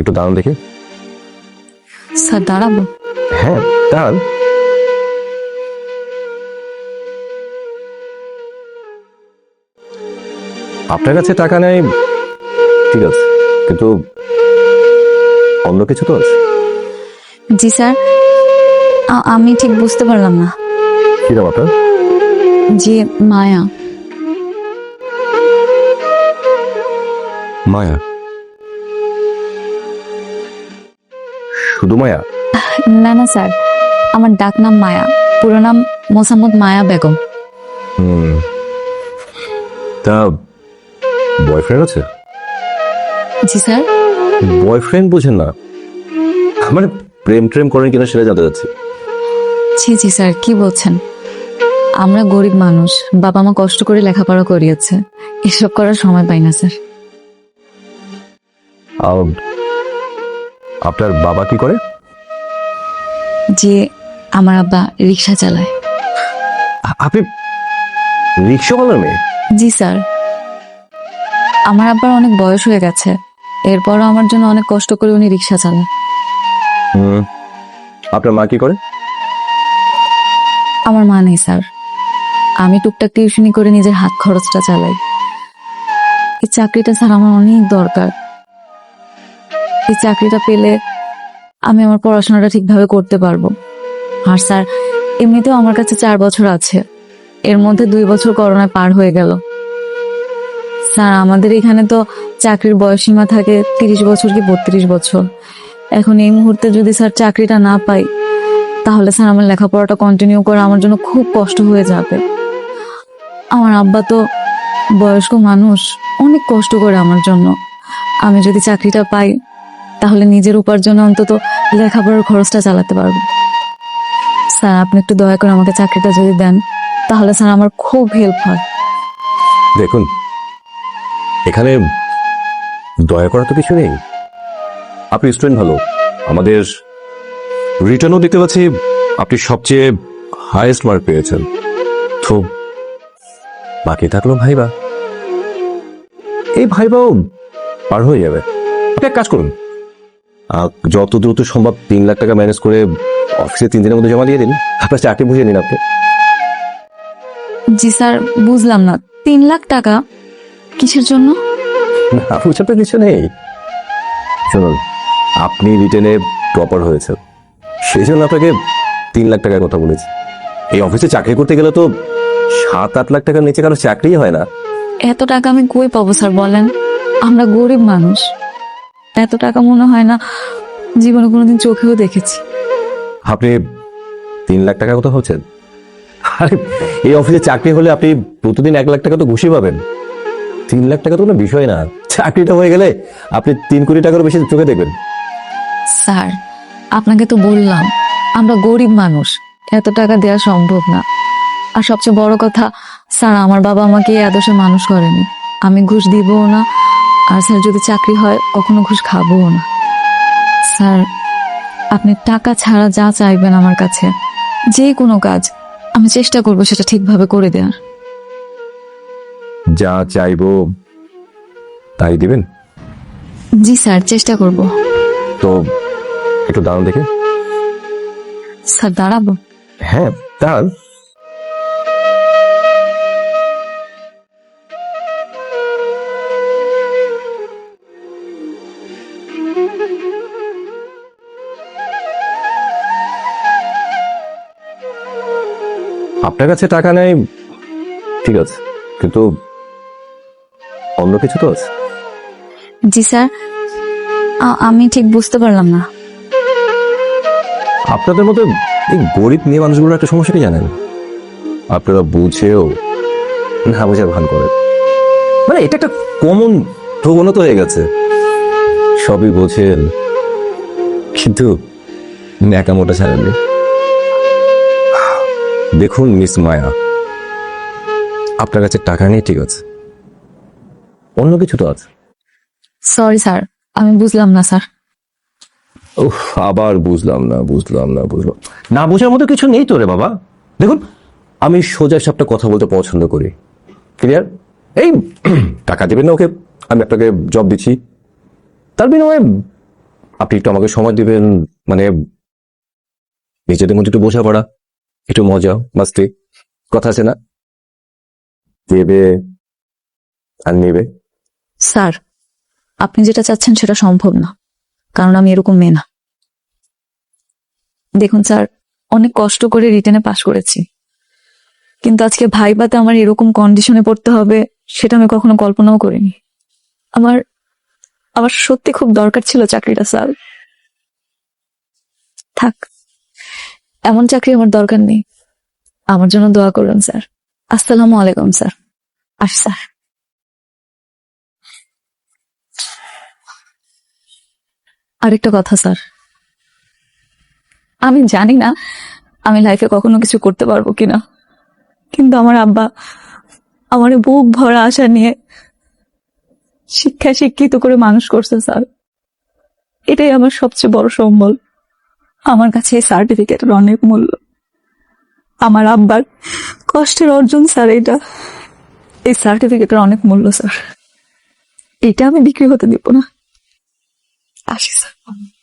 একটু দাঁড়ান দেখি। স্যার দাঁড়াবো। হ্যাঁ দাঁড়ান। আপনার কাছে টাকা নেই ঠিক আছে কিন্তু অন্য কিছু তো আছে? জি স্যার। আমি ঠিক বুঝতে পারলাম না। কি নাম আপনার? জি মায়া। মায়া? শুধু মায়া? না না স্যার। আমার ডাক নাম মায়া। পুরো নাম মোসাম্মদ মায়া বেগম। হুম। তা বয়ফ্রেন্ড আছে? জি স্যার। বয়ফ্রেন্ড বুঝেন না। মানে প্রেম ট্রেম করেন কিনা সেটা জানতে চাচ্ছি। জি জি স্যার কি বলছেন? আমরা গরিব মানুষ। বাবা মা কষ্ট করে লেখাপড়া করিয়েছে। এসব করার সময় পাই না স্যার। আপনার বাবা কি করে? যে আমার আব্বা রিক্সা চালায়। আপনি রিক্সাওয়ালার মেয়ে? জি স্যার। আমার আব্বার অনেক বয়স হয়ে গেছে। এরপরও আমার জন্য অনেক কষ্ট করে উনি রিক্সা চালায়। হুম। আপনার মা কি করে? আমার মা নেই স্যার। আমি টুকটাক টিউশনি করে নিজের হাত খরচটা চালাই। এই চাকরিটা স্যার আমার অনেক দরকার। এই চাকরিটা পেলে আমি আমার পড়াশোনাটা ঠিকভাবে করতে পারব। আর স্যার, এমনিতেও আমার কাছে চার বছর আছে। এর মধ্যে দুই বছর করোনায় পার হয়ে গেল। স্যার, আমাদের এখানে তো চাকরির বয়সীমা থাকে তিরিশ বছর কি বত্রিশ বছর। এখন এই মুহূর্তে যদি স্যার চাকরিটা না পাই, তাহলে স্যার আমার লেখাপড়াটা কন্টিনিউ করা আমার জন্য খুব কষ্ট হয়ে যাবে। আমার আব্বা তো বয়স্ক মানুষ, অনেক কষ্ট করে আমার জন্য। আমি যদি চাকরিটা পাই তাহলে নিজের উপার্জনে অন্তত লেখাপড়ার খরচটা চালাতে পারব। স্যার, আপনি একটু দয়া করে আমাকে চাকরিটা যদি দেন, তাহলে স্যার আমার খুব হেল্প হয়। দেখুন, এখানে দয়া করা তো কিছু নেই। আপনি স্টুডেন্ট ভালো। আমাদের রিটার্নও দেখতে পাচ্ছি আপনি সবচেয়ে হাইয়েস্ট মার্ক পেয়েছেন। তো বাকি থাকল ভাইবা। এই ভাইবাও পার হয়ে যাবে। এক কাজ করুন যত দ্রুত সম্ভব তিন লাখ টাকা ম্যানেজ করে অফিসে তিন দিনের মধ্যে জমা দিয়ে দিন। আপনার চাকরি বুঝিয়ে নিন আপনি। জি স্যার বুঝলাম না। তিন লাখ টাকা কিসের জন্য? না বুঝাতে কিছু নেই। শুনুন আপনি রিটেনে প্রপার হয়েছেন। সেই জন্য আপনাকে তিন লাখ টাকার কথা বলেছি। এই অফিসে চাকরি করতে গেলে তো সাত আট লাখ টাকার নিচে কারও চাকরি হয় না। এত টাকা আমি কই পাবো স্যার বলেন? আমরা গরিব মানুষ। এত টাকা মনে হয় না জীবনে কোনোদিন চোখেও দেখেছি। আপনি তিন লাখ টাকা কথা হচ্ছেন আরে এই অফিসে চাকরি হলে আপনি প্রতিদিন এক লাখ টাকা তো ঘুষি পাবেন। তিন লাখ টাকা তো কোনো বিষয় না। চাকরিটা হয়ে গেলে আপনি তিন কোটি টাকারও বেশি চোখে দেখবেন। স্যার আপনাকে তো বললাম আমরা গরিব মানুষ এত টাকা দেওয়া সম্ভব না। আর সবচেয়ে বড় কথা স্যার আমার বাবা আমাকে এই আদর্শে মানুষ করেনি। আমি ঘুষ দিবও না আর স্যার যদি চাকরি হয় কখনো ঘুষ খাব না। স্যার আপনি টাকা ছাড়া যা চাইবেন আমার কাছে যে কোনো কাজ আমি চেষ্টা করব সেটা ঠিকভাবে করে দেওয়ার। যা চাইব তাই দিবেন? জি স্যার চেষ্টা করব। তো একটু দাঁড়ান দেখে। স্যার দাঁড়াবো? হ্যাঁ দাঁড়ান। আপনার কাছে টাকা নেই? ঠিক আছে কিন্তু অন্য কিছু তো আছে। জি স্যার। আমি ঠিক বুঝতে পারলাম না। আপনাদের মতো এই গরিব মেয়ে মানুষগুলোর একটা সমস্যা কি জানেন? আপনারা বুঝেও না বোঝার ভান করেন। মানে এটা একটা কমন প্রবণতা হয়ে গেছে। সবই বোঝেন কিন্তু ন্যাকামোটা ছাড়েননি। দেখুন মিস মায়া আপনার কাছে টাকা নেই ঠিক আছে। অন্য কিছু তো আছে। সরি স্যার আমি বুঝলাম না স্যার উফ আবার বুঝলাম না বুঝলাম না বুঝলাম। না বোঝার মতো কিছু নেই তো রে বাবা। দেখুন আমি সোজা সাপটা কথা বলতে পছন্দ করি। ক্লিয়ার এই টাকা দেবেন না ওকে আমি আপনাকে জব দিচ্ছি। তার বিনিময়ে আপনি একটু আমাকে সময় দিবেন মানে নিজেদের মধ্যে একটু বোঝাপড়া। একটু মজা, মাস্তি। কথা আছে না? দেবে আর নেবে। স্যার, আপনি যেটা চাচ্ছেন সেটা সম্ভব না, কারণ আমি এরকম মেয়ে না। দেখুন স্যার, অনেক কষ্ট করে রিটেনে পাশ করেছি। কিন্তু আজকে ভাইবাতে আমার এরকম কন্ডিশনে পড়তে হবে, সেটা আমি কখনো কল্পনাও করিনি। আমার আমার সত্যি খুব দরকার ছিল চাকরিটা, স্যার। থাক। এমন চাকরি আমার দরকার নেই। আমার জন্য দোয়া করুন, স্যার। আসসালামু আলাইকুম, স্যার। আস, স্যার। আরেকটা কথা, স্যার। আমি জানি না আমি লাইফে কখনো কিছু করতে পারব কিনা। কিন্তু আমার আব্বা আমার বুক ভরা আশা নিয়ে শিক্ষা শিক্ষিত করে মানুষ করছে, স্যার। এটাই আমার সবচেয়ে বড় সম্বল। আমার কাছে এই সার্টিফিকেটের অনেক মূল্য। আমার আব্বার কষ্টের অর্জন, স্যার এইটা এই সার্টিফিকেটের অনেক মূল্য, স্যার। এটা আমি বিক্রি হতে দিব না। আসি, স্যার।